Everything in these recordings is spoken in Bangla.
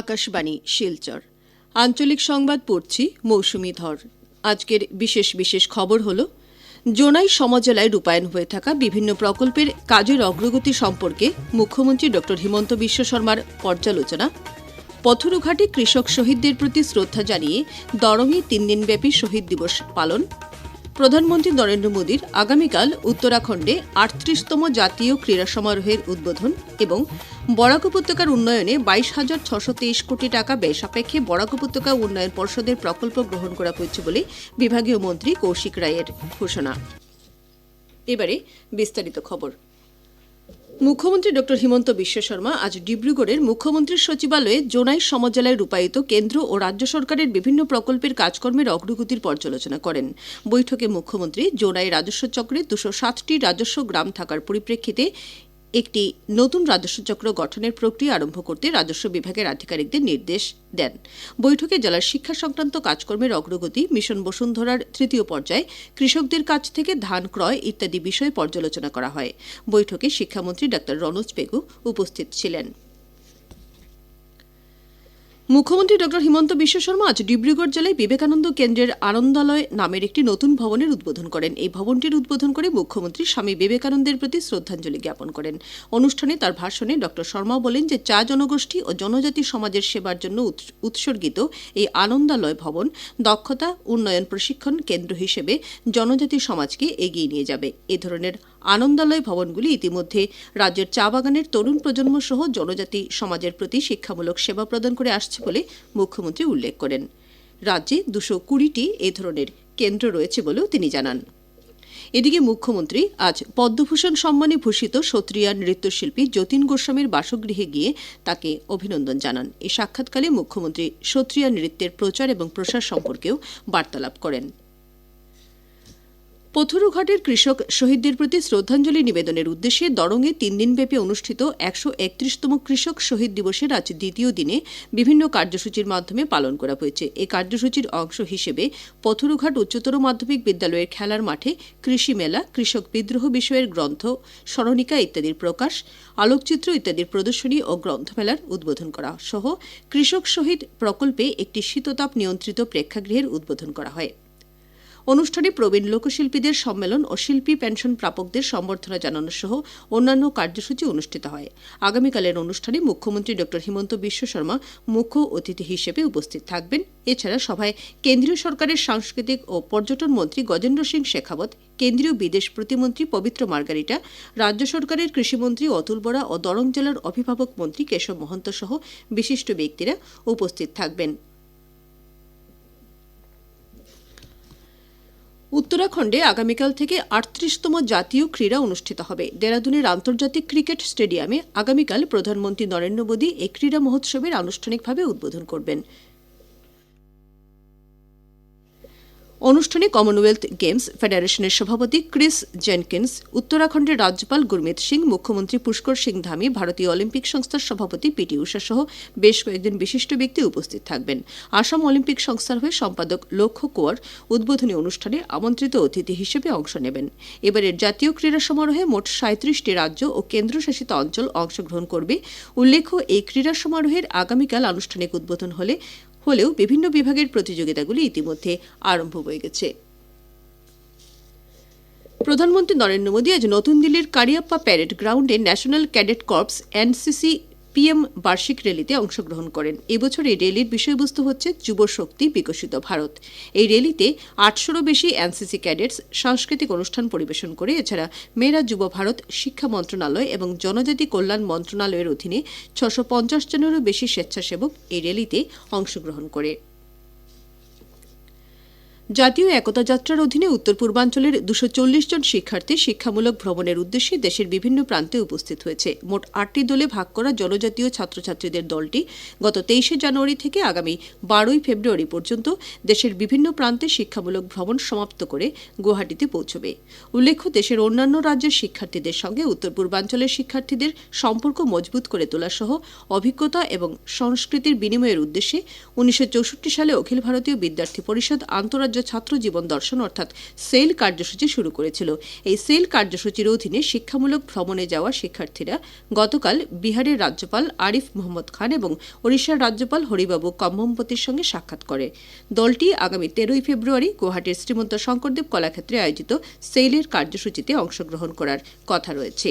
আকাশবাণী, শিলচর। আঞ্চলিক সংবাদ পড়ছি মৌসুমি ধর। আজকের বিশেষ বিশেষ খবর হল, জোনাই সমজেলায় রূপায়ণ হয়ে থাকা বিভিন্ন প্রকল্পের কাজের অগ্রগতি সম্পর্কে মুখ্যমন্ত্রী ড হিমন্ত বিশ্ব শর্মার পর্যালোচনা। পথরুঘাটে কৃষক শহীদদের প্রতি শ্রদ্ধা জানিয়ে দরমে তিন দিনব্যাপী শহীদ দিবস পালন। প্রধানমন্ত্রী নরেন্দ্র মোদীর আগামীকাল উত্তরাখণ্ডে আটত্রিশতম জাতীয় ক্রীড়া সমারোহের উদ্বোধন এবং বরাক উপত্যকার উন্নয়নে বাইশ হাজার ছশো তেইশ কোটি টাকা ব্যয় সাপেক্ষে বরাক উপত্যকা উন্নয়ন পর্ষদের প্রকল্প গ্রহণ করা হয়েছে বলে বিভাগীয় মন্ত্রী কৌশিক রায়ের ঘোষণা। এবারে বিস্তারিত খবর। মুখ্যমন্ত্রী ড হিমন্ত বিশ্ব শর্মা আজ ডিব্রুগড়ের মুখ্যমন্ত্রীর সচিবালয়ে জোনাই সমজেলায় রূপায়িত কেন্দ্র ও রাজ্য সরকারের বিভিন্ন প্রকল্পের কাজকর্মের অগ্রগতির পর্যালোচনা করেন। বৈঠকে মুখ্যমন্ত্রী জোনাই রাজস্ব চক্রে দুশো সাতটি রাজস্ব গ্রাম থাকার পরিপ্রেক্ষিতে একটি নতুন রাজস্ব চক্র গঠনের প্রক্রিয়া আরম্ভ করতে রাজস্ব বিভাগের আধিকারিকদের নির্দেশ দেন। বৈঠকে জেলার শিক্ষা সংক্রান্ত কাজকর্মের অগ্রগতি, মিশন বসুন্ধরার তৃতীয় পর্যায়ে কৃষকদের কাছ থেকে ধান ক্রয় ইত্যাদি বিষয়ে পর্যালোচনা করা হয়। বৈঠকে শিক্ষামন্ত্রী ডা রনোজ পেগু উপস্থিত ছিলেন। মুখ্যমন্ত্রী ডক্টর হিমন্ত বিশ্ব শর্মা আজ ডিব্রুগড় জেলায় বিবেকানন্দ কেন্দ্রের আনন্দালয় নামের একটি নতুন ভবনের উদ্বোধন করেন। এই ভবনটির উদ্বোধন করে মুখ্যমন্ত্রী স্বামী বিবেকানন্দের প্রতি শ্রদ্ধাঞ্জলি জ্ঞাপন করেন। অনুষ্ঠানে তার ভাষণে ড শর্মা বলেন যে, চা জনগোষ্ঠী ও জনজাতি সমাজের সেবার জন্য উৎস- উৎসর্গিত এই আনন্দালয় ভবন দক্ষতা, উন্নয়ন প্রশিক্ষণ কেন্দ্র হিসেবে জনজাতি সমাজকে এগিয়ে নিয়ে যাবে। এ ধরনের আনন্দালয় ভবনগুলি ইতিমধ্যে রাজ্যের চা বাগানের তরুণ প্রজন্ম সহ জনজাতি, সমাজের প্রতি শিক্ষামূলক সেবা প্রদান করে আসছে বলে মুখ্যমন্ত্রী উল্লেখ করেন। রাজ্যে দুশো কুড়িটি এ ধরনের কেন্দ্র রয়েছে বলেও তিনি জানান। এদিকে মুখ্যমন্ত্রী আজ পদ্মভূষণ সম্মানে ভূষিত সত্রিয়া নৃত্যশিল্পী যতীন গোস্বামীর বাসগৃহে গিয়ে তাকে অভিনন্দন জানান। এ সাক্ষাৎকালে মুখ্যমন্ত্রী সত্রিয়া নৃত্যের প্রচার এবং প্রসার সম্পর্কেও বার্তালাপ করেন। পথুরুঘাটের কৃষক শহীদদের প্রতি শ্রদ্ধাঞ্জলি নিবেদনের উদ্দেশ্যে দরঙে তিন দিনব্যাপী অনুষ্ঠিত একশো একত্রিশতম কৃষক শহীদ দিবসের আজ দ্বিতীয় দিনে বিভিন্ন কার্যসূচির মাধ্যমে পালন করা হয়েছে। এই কার্যসূচির অংশ হিসেবে পথুরুঘাট উচ্চতর মাধ্যমিক বিদ্যালয়ের খেলার মাঠে কৃষি মেলা, কৃষক বিদ্রোহ বিষয়ের গ্রন্থ, স্মরণিকা ইত্যাদির প্রকাশ, আলোকচিত্র ইত্যাদির প্রদর্শনী ও গ্রন্থমেলার উদ্বোধন করা সহ কৃষক শহীদ প্রকল্পে একটি শীততাপ নিয়ন্ত্রিত প্রেক্ষাগৃহের উদ্বোধন করা হয়। অনুষ্ঠানে প্রবীণ লোকশিল্পীদের সম্মেলন ও শিল্পী, পেনশন প্রাপকদের সম্বর্ধনা জানানো সহ অন্যান্য কার্যসূচি অনুষ্ঠিত হয়। আগামীকালের অনুষ্ঠানে মুখ্যমন্ত্রী ড. হিমন্ত বিশ্ব শর্মা মুখ্য অতিথি হিসেবে উপস্থিত থাকবেন। এছাড়া সভায় কেন্দ্রীয় সরকারের সাংস্কৃতিক ও পর্যটন মন্ত্রী গজেন্দ্র সিং শেখাবত, কেন্দ্রীয় বিদেশ প্রতিমন্ত্রী পবিত্র মার্গারিটা, রাজ্য সরকারের কৃষিমন্ত্রী অতুল বরা ও দরং জেলার অভিভাবক মন্ত্রী কেশব মহন্ত সহ বিশিষ্ট ব্যক্তিরা উপস্থিত থাকবেন। উত্তরাখণ্ডে আগামীকাল থেকে আটত্রিশতম জাতীয় ক্রীড়া অনুষ্ঠিত হবে। দেরাদুনের আন্তর্জাতিক ক্রিকেট স্টেডিয়ামে আগামীকাল প্রধানমন্ত্রী নরেন্দ্র মোদী এই ক্রীড়া মহোৎসবের আনুষ্ঠানিকভাবে উদ্বোধন করবেন। অনুষ্ঠানে কমনওয়েলথ গেমস ফেডারেশনের সভাপতি ক্রিস জেনকিন্স, উত্তরাখণ্ডের রাজ্যপাল গুরমিত সিং, মুখ্যমন্ত্রী পুষ্কর সিং ধামি, ভারতীয় অলিম্পিক সংস্থার সভাপতি পিটি উষা সহ বেশ কয়েকজন বিশিষ্ট ব্যক্তি উপস্থিত থাকবেন। আসাম অলিম্পিক সংস্থার হয়ে সম্পাদক লক্ষ্য কুয়ার উদ্বোধনী অনুষ্ঠানে আমন্ত্রিত অতিথি হিসেবে অংশ নেবেন। এবারের জাতীয় ক্রীড়া সমারোহে মোট সাঁত্রিশটি রাজ্য ও কেন্দ্রশাসিত অঞ্চল অংশগ্রহণ করবে। উল্লেখ্য, এই ক্রীড়া সমারোহের আগামীকাল আনুষ্ঠানিক উদ্বোধন হলে হলেও বিভিন্ন বিভাগের প্রতিযোগিতাগুলি ইতিমধ্যে আরম্ভ হয়ে গেছে। প্রধানমন্ত্রী নরেন্দ্র মোদী আজ নতুন দিল্লির কারিয়াপ্পা প্যারেড গ্রাউন্ডে national cadet corps NCC PM বার্ষিক র্যালিতে অংশগ্রহণ করেন। এবছর এই র্যালির বিষয়বস্তু হচ্ছে যুব শক্তি বিকশিত ভারত। এই র্যালিতে আটশোরও বেশি এনসিসি ক্যাডেটস সাংস্কৃতিক অনুষ্ঠান পরিবেশন করে, এছাড়া মেয়েরা যুব ভারত শিক্ষা মন্ত্রণালয় এবং জনজাতি কল্যাণ মন্ত্রণালয়ের অধীনে ছশো পঞ্চাশ জনেরও বেশি স্বেচ্ছাসেবক এই র্যালিতে অংশগ্রহণ করে। জাতীয় একতা যাত্রার অধীনে উত্তর পূর্বাঞ্চলের দুশো চল্লিশ জন শিক্ষার্থী শিক্ষামূলক ভ্রমণের উদ্দেশ্যে দেশের বিভিন্ন প্রান্তে উপস্থিত হয়েছে। মোট আটটি দলে ভাগ করা জনজাতীয় ছাত্রছাত্রীদের দলটি গত তেইশে জানুয়ারি থেকে আগামী বারোই ফেব্রুয়ারি পর্যন্ত দেশের বিভিন্ন প্রান্তে শিক্ষামূলক ভ্রমণ সমাপ্ত করে গুয়াহাটিতে পৌঁছবে। উল্লেখ্য, দেশের অন্যান্য রাজ্যের শিক্ষার্থীদের সঙ্গে উত্তর পূর্বাঞ্চলের শিক্ষার্থীদের সম্পর্ক মজবুত করে তোলা সহ অভিজ্ঞতা এবং সংস্কৃতির বিনিময়ের উদ্দেশ্যে উনিশশো চৌষট্টি সালে অখিল ভারতীয় বিদ্যার্থী পরিষদ আন্তরাজ্য রাজ্য ছাত্র জীবন দর্শন, অর্থাৎ সেল কার্যসূচি শুরু করেছিল। এই সেল কার্যসূচির অধীনে শিক্ষামূলক ভ্রমণে যাওয়া শিক্ষার্থীরা গতকাল বিহারের রাজ্যপাল আরিফ মোহাম্মদ খান এবং ওড়িশার রাজ্যপাল হরিবাবু কম্মম্পতির সঙ্গে সাক্ষাৎ করে। দলটি আগামী তেরোই ফেব্রুয়ারি গুয়াহাটির শ্রীমন্ত শঙ্করদেব কলাক্ষেত্রে আয়োজিত সেইলের কার্যসূচিতে অংশগ্রহণ করার কথা রয়েছে।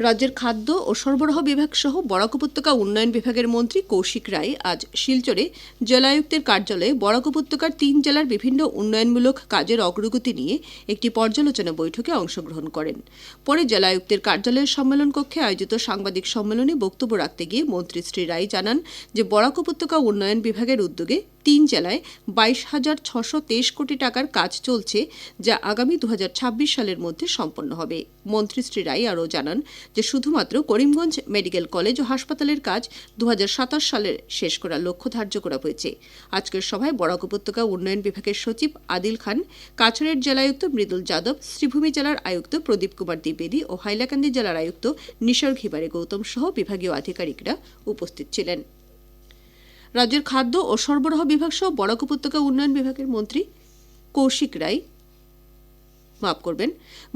রাজ্যের খাদ্য ও সরবরাহ বিভাগ সহ বরাক উপত্যকা উন্নয়ন বিভাগের মন্ত্রী কৌশিক রায় আজ শিলচরে জেলায়ুক্তের কার্যালয়ে বরাক উপত্যকার তিন জেলার বিভিন্ন উন্নয়নমূলক কাজের অগ্রগতি নিয়ে একটি পর্যালোচনা বৈঠকে অংশগ্রহণ করেন। পরে জেলায়ুক্তের কার্যালয়ের সম্মেলন কক্ষে আয়োজিত সাংবাদিক সম্মেলনে বক্তব্য রাখতে গিয়ে মন্ত্রী শ্রী রায় জানান যে বরাক উপত্যকা উন্নয়ন বিভাগের উদ্যোগে তিন জেলায় বাইশ হাজার ছশো তেইশ কোটি টাকার কাজ চলছে, যা আগামী দু হাজার ছাব্বিশ সালের মধ্যে সম্পন্ন হবে। মন্ত্রী শ্রী রায় আরও জানান যে, শুধুমাত্র করিমগঞ্জ মেডিকেল কলেজ ও হাসপাতালের কাজ দু হাজার সাতাশ সালের শেষ করার লক্ষ্য ধার্য করা হয়েছে। আজকের সভায় বরাক উপত্যকা উন্নয়ন বিভাগের সচিব আদিল খান, কাছাড়ের জেলায়ুক্ত মৃদুল যাদব, শ্রীভূমি জেলার আয়ুক্ত প্রদীপ কুমার দ্বিবেদী ও হাইলাকান্দি জেলার আয়ুক্ত নিসর্গ হিবারে গৌতম সহ বিভাগীয় আধিকারিকরা উপস্থিত ছিলেন। রাজ্যের খাদ্য ও সরবরাহ বিভাগ সহ বরাক উপত্যকা উন্নয়ন বিভাগের মন্ত্রী কৌশিক রায় মাফ করবেন।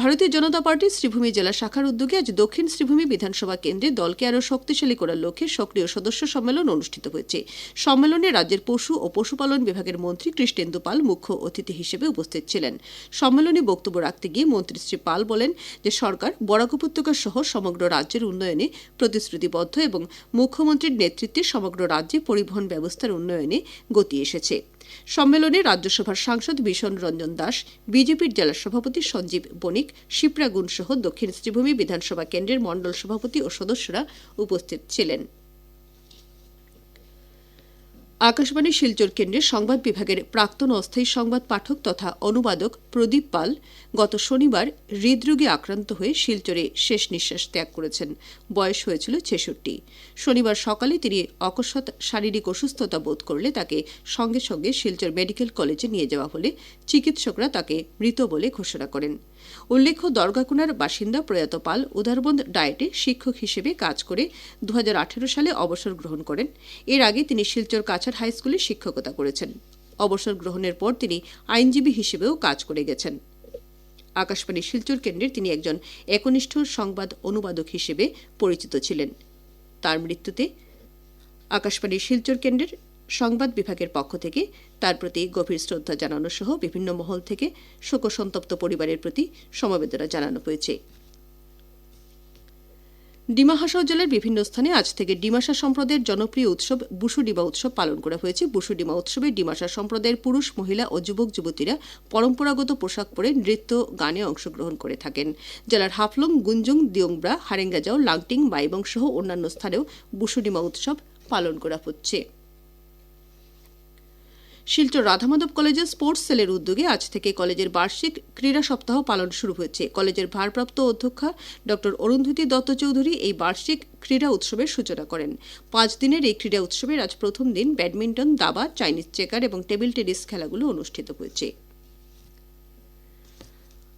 ভারতীয় জনতা পার্টির শ্রীভূমি জেলা শাখার উদ্যোগে আজ দক্ষিণ শ্রীভূমি বিধানসভা কেন্দ্রে দলকে আরও শক্তিশালী করার লক্ষ্যে সক্রিয় সদস্য সম্মেলন অনুষ্ঠিত হয়েছে। সম্মেলনে রাজ্যের পশু ও পশুপালন বিভাগের মন্ত্রী কৃষ্ণেন্দু পাল মুখ্য অতিথি হিসেবে উপস্থিত ছিলেন। সম্মেলনে বক্তব্য রাখতে গিয়ে মন্ত্রী শ্রী পাল বলেন যে, সরকার, বরাক উপত্যকা সহ সমগ্র রাজ্যের উন্নয়নে প্রতিশ্রুতিবদ্ধ এবং মুখ্যমন্ত্রীর নেতৃত্বে সমগ্র রাজ্যে পরিবহন ব্যবস্থার উন্নয়নে গতি এসেছে। সম্মেলনে রাজ্যসভার সাংসদ ভীষণ রঞ্জন দাস, বিজেপির জেলা সভাপতি সঞ্জীব বণিক শিপ্রাগুন সহ দক্ষিণ শ্রীভূমি বিধানসভা কেন্দ্রের মণ্ডল সভাপতি ও সদস্যরা উপস্থিত ছিলেন। আকাশবাণী শিলচর কেন্দ্রের সংবাদ বিভাগের প্রাক্তন অস্থায়ী সংবাদ পাঠক তথা অনুবাদক প্রদীপ পাল গত শনিবার হৃদরোগে আক্রান্ত হয়ে শিলচরে শেষ নিঃশ্বাস ত্যাগ করেছেন। বয়স হয়েছিল ছেষট্টি। শনিবার সকালে তিনি অকস্মাৎ শারীরিক অসুস্থতা বোধ করলে তাকে সঙ্গে সঙ্গে শিলচর মেডিকেল কলেজে নিয়ে যাওয়া হলে চিকিৎসকরা তাকে মৃত বলে ঘোষণা করেন। উল্লেখ্য, দরগাকুনার বাসিন্দা প্রয়াত পাল উদারবন্দ ডায়েটে শিক্ষক হিসেবে কাজ করে দু হাজার আঠেরো সালে অবসর গ্রহণ করেন। এর আগে তিনি শিলচর কাছাড় হাই স্কুলে শিক্ষকতা করেছেন। অবসর গ্রহণের পর তিনি আইনজীবী হিসেবেও কাজ করে গেছেন। আকাশবাণী শিলচর কেন্দ্রের তিনি একজন একনিষ্ঠ সংবাদ অনুবাদক হিসেবে পরিচিত ছিলেন। তার মৃত্যুতে আকাশবাণী শিলচর কেন্দ্রের সংবাদ বিভাগের পক্ষ থেকে তার প্রতি গভীর শ্রদ্ধা জানানো সহ বিভিন্ন মহল থেকে শোকসন্তপ্ত পরিবারের প্রতি সমবেদনা জানানো হয়েছে। ডিমা জেলার বিভিন্ন স্থানে আজ থেকে ডিমাসা সম্প্রদায়ের জনপ্রিয় উৎসব বুসু ডিমা উৎসব পালন করা হয়েছে। বুসু ডিমা উৎসবে ডিমাসা সম্প্রদায়ের পুরুষ, মহিলা ও যুবক, যুবতীরা পরম্পরাগত পোশাক পরে নৃত্য, গানে অংশগ্রহণ করে থাকেন। জেলার হাফলং, গুঞ্জং, দিয়ংব্রা, হারেঙ্গাজাও, লাংটিং বাইবং সহ অন্যান্য স্থানেও বুসু ডিমা উৎসব পালন করা হচ্ছে। শিলচর রাধামাধব কলেজের স্পোর্টস সেলের উদ্যোগে আজ থেকে কলেজের বার্ষিক ক্রীড়া সপ্তাহ পালন শুরু হয়েছে। কলেজের ভারপ্রাপ্ত অধ্যক্ষা ডক্টর অরুন্ধতি দত্ত চৌধুরী এই বার্ষিক ক্রীড়া উৎসবের সূচনা করেন। পাঁচ দিনের এই ক্রীড়া উৎসবের আজ প্রথম দিন ব্যাডমিন্টন, দাবা, চাইনিজ চেকার এবং টেবিল টেনিস খেলাগুলো অনুষ্ঠিত হয়েছে।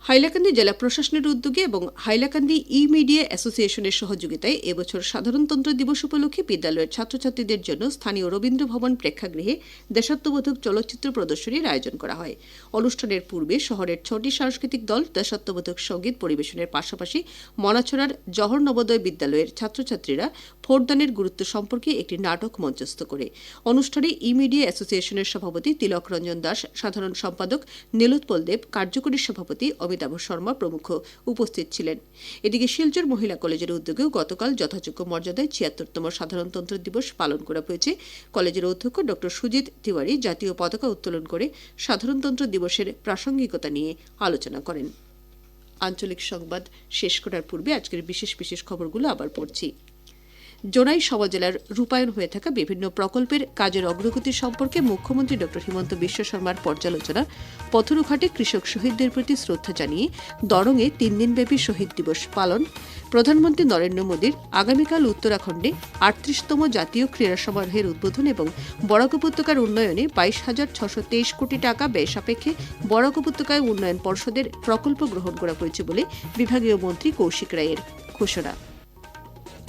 হাইলাকান্দি জেলা প্রশাসনের উদ্যোগে এবং হাইলাকান্দি ই মিডিয়া অ্যাসোসিয়েশনের সহযোগিতায় এবছর সাধারণতন্ত্র দিবস উপলক্ষে বিদ্যালয়ের ছাত্রছাত্রীদের জন্য স্থানীয় রবীন্দ্র ভবন প্রেক্ষাগৃহে দেশাত্মবোধক চলচ্চিত্র প্রদর্শনীর আয়োজন করা হয়। অনুষ্ঠানের পূর্বে শহরের ছটি সাংস্কৃতিক দল দেশাত্মবোধক সংগীত পরিবেশনের পাশাপাশি মনাছড়ার জহর নবোদয় বিদ্যালয়ের ছাত্রছাত্রীরা ভোটদানের গুরুত্ব সম্পর্কে একটি নাটক মঞ্চস্থ করে। অনুষ্ঠানে ই মিডিয়া অ্যাসোসিয়েশনের সভাপতি তিলক রঞ্জন দাস, সাধারণ সম্পাদক নীলোৎপল দেব, কার্যকরী সভাপতি অমিতাভ শর্মা প্রমুখ উপস্থিত ছিলেন। এদিকে শিলচর মহিলা কলেজের উদ্যোগেও গতকাল যথাযোগ্য মর্যাদায় ছিয়াত্তরতম সাধারণতন্ত্র দিবস পালন করা হয়েছে। কলেজের অধ্যক্ষ ড সুজিত তিওয়ারি জাতীয় পতাকা উত্তোলন করে সাধারণতন্ত্র দিবসের প্রাসঙ্গিকতা নিয়ে আলোচনা করেন। আঞ্চলিক সংবাদ শেষ করার পূর্বে আজকের বিশেষ বিশেষ খবরগুলো আবার পড়ছি। জোনাই সভা জেলার রূপায়ণ হয়ে থাকা বিভিন্ন প্রকল্পের কাজের অগ্রগতি সম্পর্কে মুখ্যমন্ত্রী ড হিমন্ত বিশ্ব শর্মার পর্যালোচনা। পথরুঘাটে কৃষক শহীদদের প্রতি শ্রদ্ধা জানিয়ে দরঙে তিন দিনব্যাপী শহীদ দিবস পালন। প্রধানমন্ত্রী নরেন্দ্র মোদীর আগামীকাল উত্তরাখণ্ডে আটত্রিশতম জাতীয় ক্রীড়া সমারোহের উদ্বোধন এবং বরাক উপত্যকার উন্নয়নে বাইশ হাজার ছশো তেইশ কোটি টাকা ব্যয় সাপেক্ষে বরাক উপত্যকায় উন্নয়ন পর্ষদের প্রকল্প গ্রহণ করা হয়েছে বলে বিভাগীয় মন্ত্রী কৌশিক রায়ের ঘোষণা।